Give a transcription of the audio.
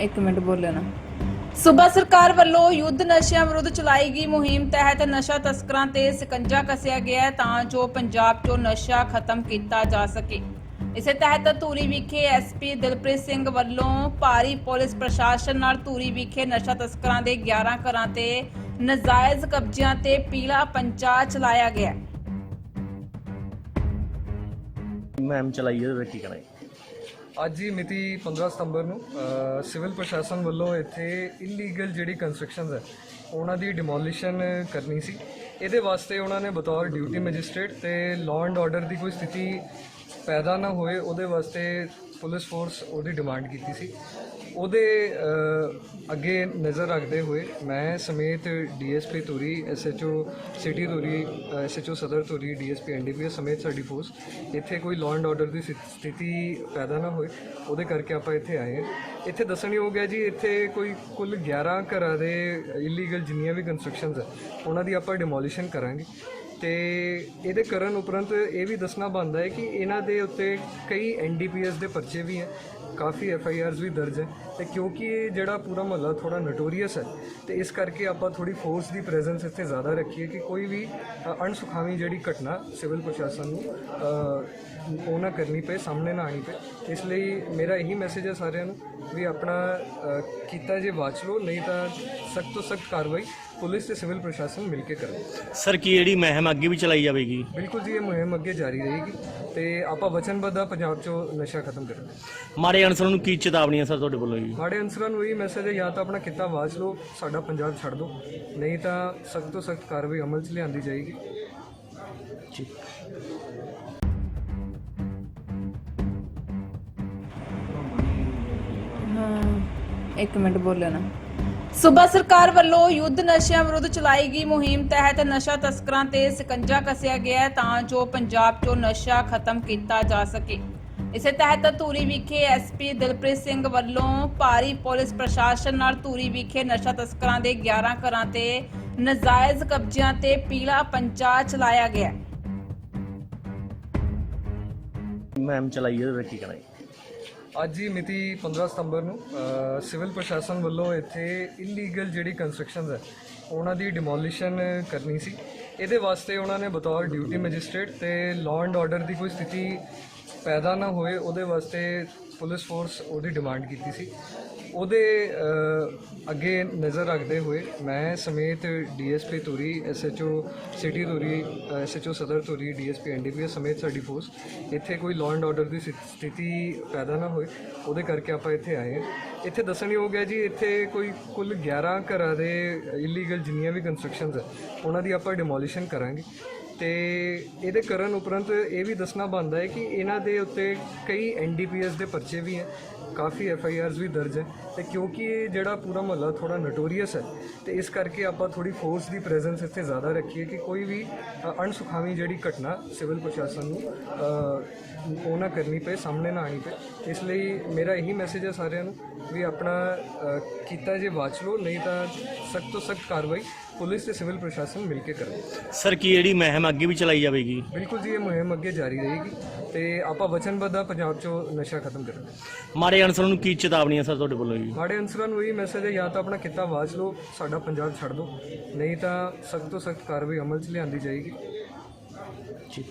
ਇੱਕ ਮਿੰਟ ਬੋਲੇ ਨਾ। ਸੂਬਾ ਸਰਕਾਰ ਵੱਲੋਂ ਯੁੱਧ ਨਸ਼ਿਆਂ ਵਿਰੁੱਧ ਚਲਾਈ ਗਈ ਮੁਹਿੰਮ ਤਹਿਤ ਨਸ਼ਾ ਤਸਕਰਾਂ ਤੇ ਸਿਕੰਜਾ ਕੱਸਿਆ ਗਿਆ ਹੈ ਤਾਂ ਜੋ ਪੰਜਾਬ 'ਚੋਂ ਨਸ਼ਾ ਖਤਮ ਕੀਤਾ ਜਾ ਸਕੇ। ਇਸੇ ਤਹਿਤ ਧੂਰੀ ਵਿਖੇ ਐਸਪੀ ਦਿਲਪ੍ਰੀਤ ਸਿੰਘ ਵੱਲੋਂ ਭਾਰੀ ਪੁਲਿਸ ਪ੍ਰਸ਼ਾਸਨ ਨਾਲ ਧੂਰੀ ਵਿਖੇ ਨਸ਼ਾ ਤਸਕਰਾਂ ਦੇ 11 ਘਰਾਂ ਤੇ ਨਜਾਇਜ਼ ਕਬਜ਼ਿਆਂ ਤੇ ਪੀਲਾ ਪੰਚਾ ਚਲਾਇਆ ਗਿਆ ਮੈਮ ਚਲਾਈ ਉਹਦੇ ਵਿੱਚ ਕੀ ਕਰਾਂਗੇ ਅੱਜ ਹੀ ਮਿਤੀ 15 ਸਤੰਬਰ ਨੂੰ ਸਿਵਲ ਪ੍ਰਸ਼ਾਸਨ ਵੱਲੋਂ ਇੱਥੇ ਇਲੀਗਲ ਜਿਹੜੀ ਕੰਸਟਰਕਸ਼ਨਸ ਹੈ, ਉਹਨਾਂ ਦੀ ਡਿਮੋਲੀਸ਼ਨ ਕਰਨੀ ਸੀ। ਇਹਦੇ ਵਾਸਤੇ ਉਹਨਾਂ ਨੇ ਬਤੌਰ ਡਿਊਟੀ ਮੈਜਿਸਟ੍ਰੇਟ ਤੇ ਲਾਅ ਐਂਡ ਆਰਡਰ ਦੀ ਕੋਈ ਸਥਿਤੀ ਪੈਦਾ ਨਾ ਹੋਏ, ਉਹਦੇ ਵਾਸਤੇ ਪੁਲਿਸ ਫੋਰਸ ਉਹਦੀ ਡਿਮਾਂਡ ਕੀਤੀ ਸੀ। ਉਹਦੇ ਅੱਗੇ ਨਜ਼ਰ ਰੱਖਦੇ ਹੋਏ ਮੈਂ ਸਮੇਤ DSP Dhuri SHO city Dhuri SHO ਸਦਰ ਧੂਰੀ ਡੀਐਸਪੀ ਐਨਡੀਪੀਐਸ ਸਮੇਤ ਸਾਡੀ ਫੋਰਸ, ਇੱਥੇ ਕੋਈ ਲਾਅ ਐਂਡ ਆਰਡਰ ਦੀ ਸਥਿ- ਸਥਿਤੀ ਪੈਦਾ ਨਾ ਹੋਏ, ਉਹਦੇ ਕਰਕੇ ਆਪਾਂ ਇੱਥੇ ਆਏ ਹਾਂ। ਇੱਥੇ ਦੱਸਣਯੋਗ ਹੈ ਜੀ, ਇੱਥੇ ਕੋਈ ਕੁੱਲ 11 ਘਰਾਂ ਦੇ ਇਲੀਗਲ ਜਿੰਨੀਆਂ ਵੀ ਕੰਸਟਰਕਸ਼ਨਸ ਹੈ ਉਹਨਾਂ ਦੀ ਆਪਾਂ ਡਿਮੋਲੀਸ਼ਨ ਕਰਾਂਗੇ। ਤੇ ਇਹਦੇ ਕਰਨ ਉਪਰੰਤ ਇਹ ਵੀ ਦੱਸਣਾ ਬਣਦਾ ਹੈ ਕਿ ਇਹਨਾਂ ਦੇ ਉੱਤੇ ਕਈ ਐਨਡੀਪੀਐਸ ਦੇ ਪਰਚੇ ਵੀ ਹੈ। ਕਾਫੀ ਐਫ ਆਈ ਆਰਸ ਵੀ ਦਰਜ ਹੈ ਤੇ ਕਿਉਂਕਿ ਇਹ ਜਿਹੜਾ ਪੂਰਾ ਮਹੱਲਾ ਥੋੜਾ ਨਟੋਰੀਅਸ ਹੈ ਤੇ ਇਸ ਕਰਕੇ ਆਪਾਂ ਥੋੜੀ ਫੋਰਸ ਦੀ ਪ੍ਰੈਜ਼ੈਂਸ ਇੱਥੇ ਜ਼ਿਆਦਾ ਰੱਖੀਏ ਕਿ ਕੋਈ ਵੀ ਅ, ਅਣਸੁਖਾਵੀ ਜਿਹੜੀ ਘਟਨਾ ਸਿਵਲ ਪ੍ਰਸ਼ਾਸਨ ਨੂੰ ਉਹ ਨਾ ਕਰਨੀ ਪਏ ਸਾਹਮਣੇ ਨਾ ਆਣੀ ਪਏ। ਇਸ ਲਈ ਮੇਰਾ ਇਹੀ ਮੈਸੇਜ ਹੈ ਸਾਰਿਆਂ ਨੂੰ ਵੀ ਆਪਣਾ ਕੀਤਾ ਜੇ ਵਾਚ ਲਓ ਨਹੀਂ ਤਾਂ ਸਖਤ ਤੋਂ ਸਖਤ ਕਾਰਵਾਈ ਪੁਲਿਸ ਤੇ ਸਿਵਲ ਪ੍ਰਸ਼ਾਸਨ ਮਿਲ ਕੇ ਕਰੇ। ਸਰ ਕੀ ਜਿਹੜੀ ਮਹਿਮ ਅੱਗੇ ਵੀ ਚਲਾਈ ਜਾਵੇਗੀ? ਬਿਲਕੁਲ ਜੀ ਇਹ ਮੁਹਿੰਮ ਅੱਗੇ ਜਾਰੀ ਰਹੇਗੀ ਤੇ ਆਪਾਂ ਵਚਨਬੱਧ ਆ ਪੰਜਾਬ 'ਚੋਂ ਨਸ਼ਾ ਖਤਮ ਕਰਨ ਮਾੜੇ ਅਨਸਰਾਂ ਨੂੰ ਕੀ ਚੇਤਾਵਨੀ ਹੈ ਸਰ ਤੁਹਾਡੇ ਵੱਲੋਂ ਜੀ? ਮਾੜੇ ਅਨਸਰਾਂ ਨੂੰ ਇਹ ਮੈਸੇਜ ਹੈ ਜਾਂ ਤਾਂ ਆਪਣਾ ਕਿੱਤਾ ਵਾਚ ਲਓ ਸਾਡਾ ਪੰਜਾਬ ਛੱਡ ਦਿਓ। ਨਹੀਂ ਤਾਂ ਸਖਤ ਤੋਂ ਸਖਤ ਕਾਰਵਾਈ ਅਮਲ 'ਚ ਲਿਆਂਦੀ ਜਾਏਗੀ। ਹਾਂ ਇੱਕ ਮਿੰਟ ਬੋਲੇ ਨਾ। ਸੂਬਾ ਸਰਕਾਰ ਵੱਲੋਂ ਯੁੱਧ ਨਸ਼ਿਆਂ ਵਿਰੁੱਧ ਚਲਾਈ ਗਈ ਮੁਹਿੰਮ ਤਹਿਤ ਨਸ਼ਾ ਤਸਕਰਾਂ ਤੇ ਸਿਕੰਜਾ ਕੱਸਿਆ ਗਿਆ ਹੈ ਤਾਂ ਜੋ ਪੰਜਾਬ 'ਚੋਂ ਨਸ਼ਾ ਖਤਮ ਕੀਤਾ ਜਾ ਸਕੇ। ਇਸੇ ਤਹਿਤ ਧੂਰੀ ਵਿਖੇ ਐਸਪੀ ਦਿਲਪ੍ਰੀਤ ਸਿੰਘ ਵੱਲੋਂ ਭਾਰੀ ਪੁਲਿਸ ਪ੍ਰਸ਼ਾਸਨ ਨਾਲ ਧੂਰੀ ਵਿਖੇ ਨਸ਼ਾ ਤਸਕਰਾਂ ਦੇ 11 ਘਰਾਂ ਤੇ ਨਜਾਇਜ਼ ਕਬਜ਼ਿਆਂ ਤੇ ਪੀਲਾ ਪੰਜਾ ਚਲਾਇਆ ਗਿਆ ਹੈ। ਮੈਮ ਚਲਾਈ ਉਹਦੇ ਵਿੱਚ ਕੀ ਕਰਾਂਗੇ? ਅੱਜ ਹੀ ਮਿਤੀ 15 ਸਤੰਬਰ ਨੂੰ ਸਿਵਲ ਪ੍ਰਸ਼ਾਸਨ ਵੱਲੋਂ ਇੱਥੇ ਇਲੀਗਲ ਜਿਹੜੀ ਕੰਸਟਰਕਸ਼ਨਸ ਹੈ, ਉਹਨਾਂ ਦੀ ਡਿਮੋਲਿਸ਼ਨ ਕਰਨੀ ਸੀ। ਇਹਦੇ ਵਾਸਤੇ ਉਹਨਾਂ ਨੇ ਬਤੌਰ ਡਿਊਟੀ ਮੈਜਿਸਟ੍ਰੇਟ ਤੇ ਲਾਅ ਐਂਡ ਆਰਡਰ ਦੀ ਕੋਈ ਸਥਿਤੀ ਪੈਦਾ ਨਾ ਹੋਏ, ਉਹਦੇ ਵਾਸਤੇ ਪੁਲਿਸ ਫੋਰਸ ਉਹਦੀ ਡਿਮਾਂਡ ਕੀਤੀ ਸੀ। ਉਹਦੇ ਅੱਗੇ ਨਜ਼ਰ ਰੱਖਦੇ ਹੋਏ ਮੈਂ ਸਮੇਤ DSP Dhuri SHO city Dhuri SHO ਸਦਰ ਧੂਰੀ ਡੀਐਸਪੀ ਐਨਡੀਪੀਐਸ ਸਮੇਤ ਸਾਡੀ ਫੋਰਸ ਇੱਥੇ ਕੋਈ ਲਾਅ ਐਂਡ ਆਰਡਰ ਦੀ ਸਥਿ- ਸਥਿਤੀ ਪੈਦਾ ਨਾ ਹੋਏ, ਉਹਦੇ ਕਰਕੇ ਆਪਾਂ ਇੱਥੇ ਆਏ ਹਾਂ। ਇੱਥੇ ਦੱਸਣਯੋਗ ਹੈ ਜੀ, ਇੱਥੇ ਕੋਈ ਕੁੱਲ 11 ਘਰਾਂ ਦੇ ਇਲੀਗਲ ਜਿੰਨੀਆਂ ਵੀ ਕੰਸਟਰਕਸ਼ਨਸ ਹੈ ਉਹਨਾਂ ਦੀ ਆਪਾਂ ਡਿਮੋਲੀਸ਼ਨ ਕਰਾਂਗੇ। ਤੇ ਇਹਦੇ ਕਰਨ ਉਪਰੰਤ ਇਹ ਵੀ ਦੱਸਣਾ ਬਣਦਾ ਹੈ ਕਿ ਇਹਨਾਂ ਦੇ ਉੱਤੇ ਕਈ ਐਨਡੀਪੀਐਸ ਦੇ ਪਰਚੇ ਵੀ ਹੈ ਕਾਫੀ ਐਫ ਆਈ ਆਰਸ ਵੀ ਦਰਜ ਹੈ ਤੇ ਕਿਉਂਕਿ ਇਹ ਜਿਹੜਾ ਪੂਰਾ ਮਹੱਲਾ ਥੋੜਾ ਨਟੋਰੀਅਸ ਹੈ ਤੇ ਇਸ ਕਰਕੇ ਆਪਾਂ ਥੋੜੀ ਫੋਰਸ ਦੀ ਪ੍ਰੈਜ਼ੈਂਸ ਇੱਥੇ ਜ਼ਿਆਦਾ ਰੱਖੀਏ ਕਿ ਕੋਈ ਵੀ ਅ, ਅਣਸੁਖਾਵੀ ਜਿਹੜੀ ਘਟਨਾ ਸਿਵਲ ਪ੍ਰਸ਼ਾਸਨ ਨੂੰ ਉਹ ਨਾ ਕਰਨੀ ਪਏ ਸਾਹਮਣੇ ਨਾ ਆਣੀ ਪਏ। ਇਸ ਲਈ ਮੇਰਾ ਇਹੀ ਮੈਸੇਜ ਹੈ ਸਾਰਿਆਂ ਨੂੰ ਵੀ ਆਪਣਾ ਕੀਤਾ ਜੇ ਵਾਚ ਲਓ ਨਹੀਂ ਤਾਂ ਸਖਤ ਤੋਂ ਸਖਤ ਕਾਰਵਾਈ ਪੁਲਿਸ ਤੇ ਸਿਵਲ ਪ੍ਰਸ਼ਾਸਨ ਮਿਲ ਕੇ ਕਰੇ ਸਰ ਕੀ ਜਿਹੜੀ ਮਹਿਮ ਅੱਗੇ ਵੀ ਚਲਾਈ ਜਾਵੇਗੀ? ਬਿਲਕੁਲ ਜੀ ਇਹ ਮੁਹਿੰਮ ਅੱਗੇ ਜਾਰੀ ਰਹੇਗੀ ਤੇ ਆਪਾਂ ਵਚਨਬੱਧ ਆ ਪੰਜਾਬ 'ਚੋਂ ਨਸ਼ਾ ਖਤਮ ਕਰਨ ਮਾੜੇ ਅਨਸਰਾਂ ਨੂੰ ਕੀ ਚੇਤਾਵਨੀ ਹੈ ਸਰ ਤੁਹਾਡੇ ਵੱਲੋਂ ਜੀ? ਮਾੜੇ ਅਨਸਰਾਂ ਨੂੰ ਇਹ ਮੈਸੇਜ ਹੈ ਜਾਂ ਤਾਂ ਆਪਣਾ ਕਿੱਤਾ ਵਾਚ ਲਓ ਸਾਡਾ ਪੰਜਾਬ ਛੱਡ ਦਿਓ। ਨਹੀਂ ਤਾਂ ਸਖਤ ਤੋਂ ਸਖਤ ਕਾਰਵਾਈ ਅਮਲ 'ਚ ਲਿਆਂਦੀ ਜਾਏਗੀ। ਠੀਕ।